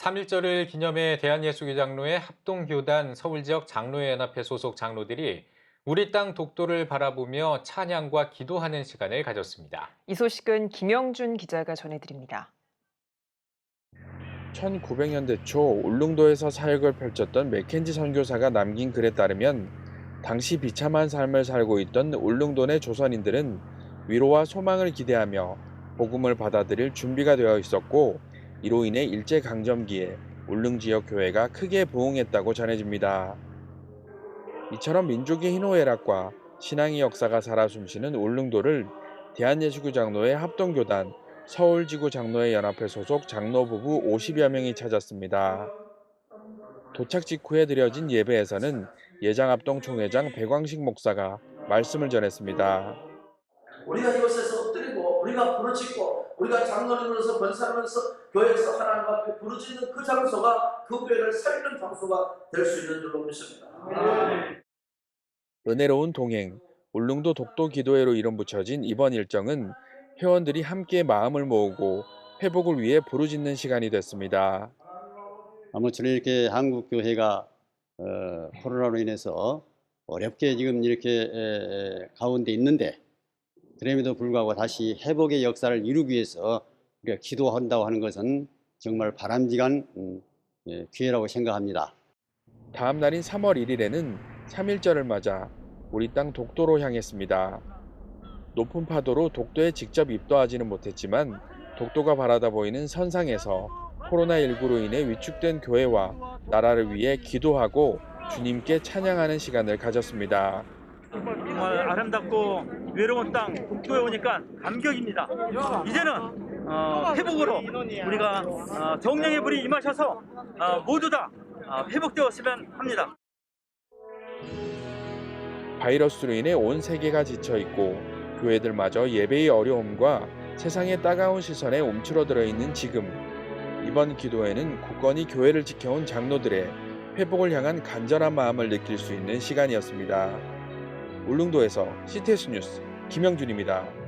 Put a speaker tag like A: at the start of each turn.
A: 3.1절을 기념해 대한예수교 장로회 합동교단 서울지역 장로연합회 소속 장로들이 우리 땅 독도를 바라보며 찬양과 기도하는 시간을 가졌습니다.
B: 이 소식은 김영준 기자가 전해드립니다.
C: 1900년대 초 울릉도에서 사역을 펼쳤던 맥켄지 선교사가 남긴 글에 따르면 당시 비참한 삶을 살고 있던 울릉도 내 조선인들은 위로와 소망을 기대하며 복음을 받아들일 준비가 되어 있었고 이로 인해 일제 강점기에 울릉 지역 교회가 크게 부흥했다고 전해집니다. 이처럼 민족의 희노애락과 신앙의 역사가 살아 숨쉬는 울릉도를 대한예수교 장로회 합동교단 서울지구 장로회 연합회 소속 장로 부부 50여 명이 찾았습니다. 도착 직후에 드려진 예배에서는 예장합동 총회장 백광식 목사가 말씀을 전했습니다.
D: 우리가 이곳에서 엎드리고 우리가 부르짖고 우리가 장로님으로서 권사로서 교회에서 하나님 앞에 부르짖는 그 장소가 그 교회를 살리는 장소가 될 수 있는 줄로 믿습니다.
C: 은혜로운 동행, 울릉도 독도 기도회로 이름 붙여진 이번 일정은 회원들이 함께 마음을 모으고 회복을 위해 부르짖는 시간이 됐습니다.
E: 아무쪼록 이렇게 한국 교회가 어, 코로나로 인해서 어렵게 지금 이렇게 에, 에, 가운데 있는데 그럼에도 불구하고 다시 회복의 역사를 이루기 위해서 우리가 기도한다고 하는 것은 정말 바람직한 음, 예, 기회라고 생각합니다.
C: 다음 날인 3월 1일에는 3.1절을 맞아 우리 땅 독도로 향했습니다. 높은 파도로 독도에 직접 입도하지는 못했지만 독도가 바라다 보이는 선상에서 코로나19로 인해 위축된 교회와 나라를 위해 기도하고 주님께 찬양하는 시간을 가졌습니다.
F: 정말 아름답고 외로운 땅 독도에 오니까 감격입니다. 이제는 어, 회복으로 우리가 어, 정령의 불이 임하셔서 어, 모두 다 어, 회복되었으면 합니다.
C: 바이러스로 인해 온 세계가 지쳐 있고 교회들마저 예배의 어려움과 세상의 따가운 시선에 움츠러들어 있는 지금 이번 기도회는 굳건히 교회를 지켜온 장로들의 회복을 향한 간절한 마음을 느낄 수 있는 시간이었습니다. 울릉도에서 CTS 뉴스 김영준입니다.